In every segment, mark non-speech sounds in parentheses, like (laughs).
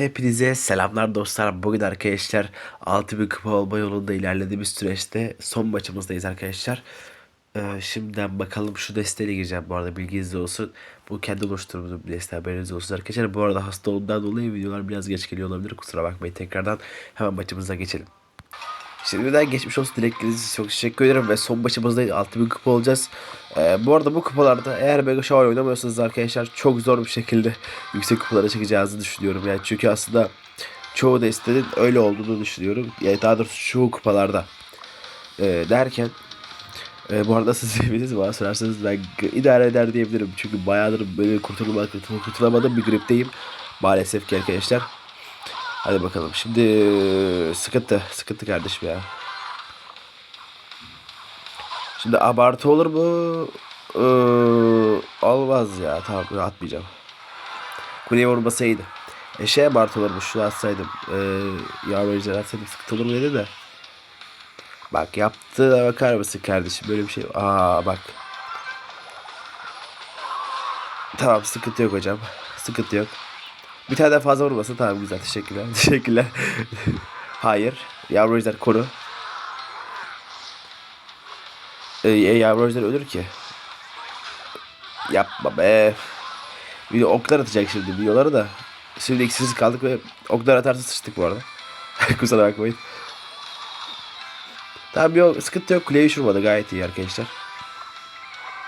Hepinize selamlar dostlar. Bugün arkadaşlar 6000 kupa olma yolunda ilerlediğimiz süreçte son maçımızdayız arkadaşlar. Ee, şimdiden bakalım şu desteğe gireceğim bu arada bilginiz olsun. Bu kendi oluşturduğum bir deste haberiniz olsun arkadaşlar. Bu arada hasta olduğundan dolayı videolar biraz geç geliyor olabilir. Kusura bakmayın tekrardan hemen maçımıza geçelim. Şimdiden geçmiş olsun dilekleriniz çok teşekkür ederim ve son maçımızda 6000 kupa olacağız. Ee, bu arada bu kupalarda eğer Mega Shower oynamıyorsanız arkadaşlar çok zor bir şekilde yüksek kupalara çıkacağınızı düşünüyorum. Yani çünkü aslında çoğu destenin öyle olduğunu düşünüyorum. Yani daha doğrusu çoğu kupalarda. Ee, derken e, bu arada siz eviniz bana sorarsanız ben idare eder diyebilirim. Çünkü bayağıdır böyle kurtulma, kurtul- kurtulamadığım bir gripteyim. Maalesef ki arkadaşlar. Hadi bakalım. Şimdi sıkıntı. Sıkıntı kardeşim ya. Şimdi abartı olur mu? Ee, olmaz ya. Tamam atmayacağım. Kuleye vurmasaydı. E şey abartı olurmuş. Şunu atsaydım. Ee, yağmur ejder atsaydım sıkıntı olur mu dedi de. Bak yaptığına bakar mısın kardeşim? Böyle bir şey. Aa bak. Tamam sıkıntı yok hocam. Sıkıntı yok. Bir tane daha fazla vurmasın. Tamam güzel. Teşekkürler. (laughs) Teşekkürler. Hayır. Yavru ejder koru. Ee, e, yavru ejder ölür ki. Yapma be. Bir de oklar atacak şimdi videoları da. Şimdi eksiksiz kaldık ve oklar atarsa sıçtık bu arada. (laughs) Kusura bakmayın. Tamam yok sıkıntı yok. Kuleye uçurmadı gayet iyi arkadaşlar.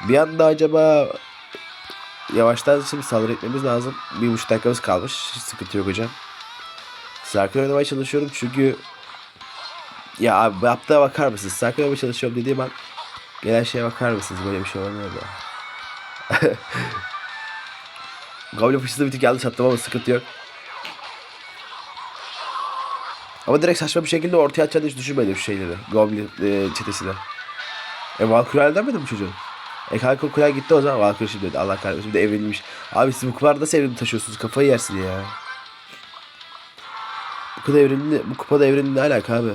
Bir anda acaba yavaştan şimdi saldırı etmemiz lazım. Bir buçuk dakikamız kalmış. Hiç sıkıntı yok hocam. Sakin oynamaya çalışıyorum çünkü ya abi yaptığa bakar mısınız? Sakin oynamaya çalışıyorum dediğim an gelen şeye bakar mısınız? Böyle bir şey olmuyor da. (laughs) Goblin fıçısı bir tık yanlış attım ama sıkıntı yok. Ama direkt saçma bir şekilde ortaya atacağını hiç düşünmedim şeyleri. Goblin e, çetesine. E Valkyrie halde miydi bu çocuğun? E kanka Kuray gitti o zaman Valkyrie şimdi dedi. Allah kahretsin şimdi evrilmiş. Abi siz bu kupada nasıl evrimli taşıyorsunuz? Kafayı yersin ya. Bu kadar evrimli, bu kupada evrimli ne alaka abi?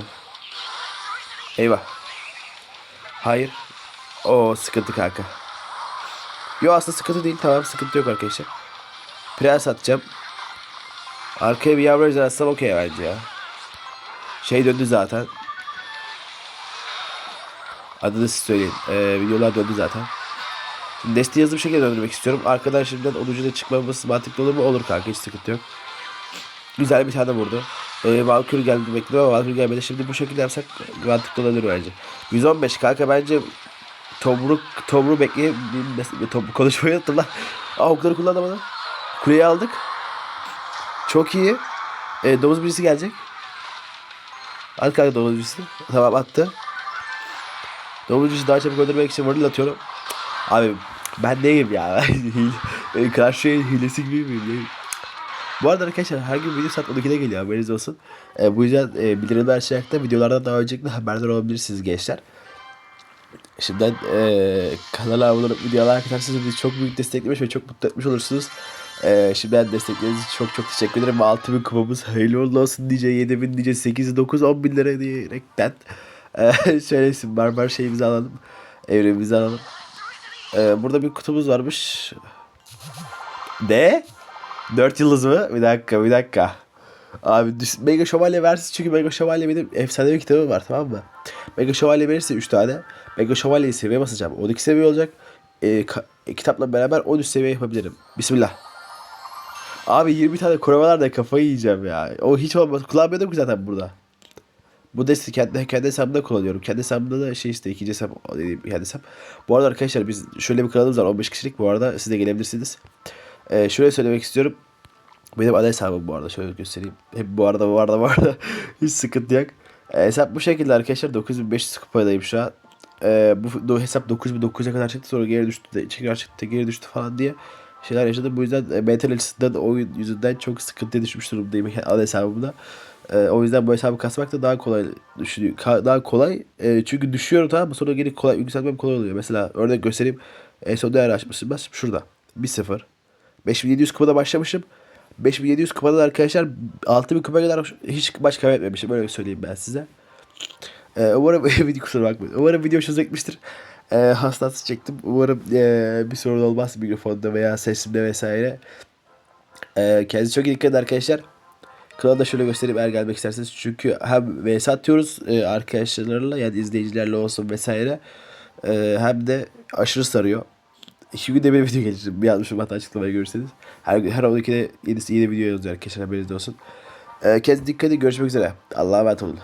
Eyvah. Hayır. O sıkıntı kanka. Yo aslında sıkıntı değil. Tamam sıkıntı yok arkadaşlar. Prens atacağım. Arkaya bir yavru ejder okey bence ya. Şey döndü zaten. Adını siz söyleyin. Ee, videolar döndü zaten. Şimdi desteği hızlı bir şekilde döndürmek istiyorum. Arkadan şimdiden 10. da çıkmamız mantıklı olur mu? Olur kanka hiç sıkıntı yok. Güzel bir tane vurdu. Ee, Valkyrie geldi bekliyorum ama Valkyrie gelmedi. Şimdi bu şekilde yapsak mantıklı olabilir bence. 115 kanka bence Tomruk, Tomruk bekleyip Tomruk konuşmayı unuttum lan. Aa okları kullanamadım. Kuleyi aldık. Çok iyi. Ee, domuz birisi gelecek. At kanka domuz birisi. Tamam attı. Domuz birisi daha çabuk öldürmek için varıl atıyorum. Abi ben neyim ya? (laughs) Ben Karşı hilesi gibi miyim? Neyim? Bu arada arkadaşlar her gün video saat 12'de geliyor haberiniz olsun. Ee, bu yüzden e, bildirimler açarak da videolardan daha öncelikle haberdar olabilirsiniz gençler. Şimdiden e, kanala abone olup videolar arkadaşlarsanız bizi çok büyük desteklemiş ve çok mutlu etmiş olursunuz. E, şimdiden destekleriniz için çok çok teşekkür ederim. 6000 kupamız hayırlı uğurlu olsun diye 7000 diye 8 9 10 bin lira diyerekten e, (laughs) şöyle isim barbar şeyimizi alalım. Evremizi alalım. E, burada bir kutumuz varmış. Ne? 4 yıldız mı? Bir dakika bir dakika. Abi Mega Şövalye versin çünkü Mega Şövalye benim efsanevi kitabım var tamam mı? Mega Şövalye verirse 3 tane. Mega Şövalye'yi seviye basacağım. 12 seviye olacak. E, e, kitapla beraber 13 seviye yapabilirim. Bismillah. Abi 20 tane korumalar da kafayı yiyeceğim ya. O hiç olmaz. Kullanmıyordum ki zaten burada. Bu desteği kendi, kendi hesabımda kullanıyorum. Kendi hesabımda da şey işte ikinci hesap kendi hesap. Bu arada arkadaşlar biz şöyle bir kanalımız var 15 kişilik. Bu arada siz de gelebilirsiniz. Ee, şöyle söylemek istiyorum. Benim ana hesabım bu arada şöyle göstereyim. Hep bu arada bu arada bu arada (laughs) hiç sıkıntı yok. Ee, hesap bu şekilde arkadaşlar 9500 kupadayım şu an. Ee, bu do- hesap 9900'e kadar çıktı sonra geri düştü de tekrar çıktı geri düştü falan diye şeyler yaşadım. Bu yüzden e, mental açısından oyun yüzünden çok sıkıntıya düşmüş durumdayım ana hesabımda. Ee, o yüzden bu hesabı kasmak da daha kolay düşünüyor. Daha kolay. Ee, çünkü düşüyorum tamam mı? Sonra geri kolay yükseltmem kolay oluyor. Mesela örnek göstereyim. En son değer açmışım. Bas şurada. 1-0. 5700 kupada başlamışım. 5700 kupada da arkadaşlar 6000 kupa kadar hiç maç kaybetmemişim. Öyle söyleyeyim ben size. Ee, umarım (laughs) video kusura bakmayın. Umarım video hoşunuza gitmiştir. Ee, hastası çektim. Umarım ee, bir sorun olmaz mikrofonda veya sesimde vesaire. Ee, kendinize çok iyi dikkat edin arkadaşlar. Kanalı da şöyle göstereyim eğer gelmek isterseniz. Çünkü hem vs atıyoruz e, arkadaşlarla yani izleyicilerle olsun vesaire. E, hem de aşırı sarıyor. İki günde bir video gelecek. Bir yazmışım hatta açıklamaya görürseniz. Her, her 12'de yenisi yeni video yazıyor arkadaşlar haberiniz olsun. E, kendinize dikkat edin. Görüşmek üzere. Allah'a emanet olun.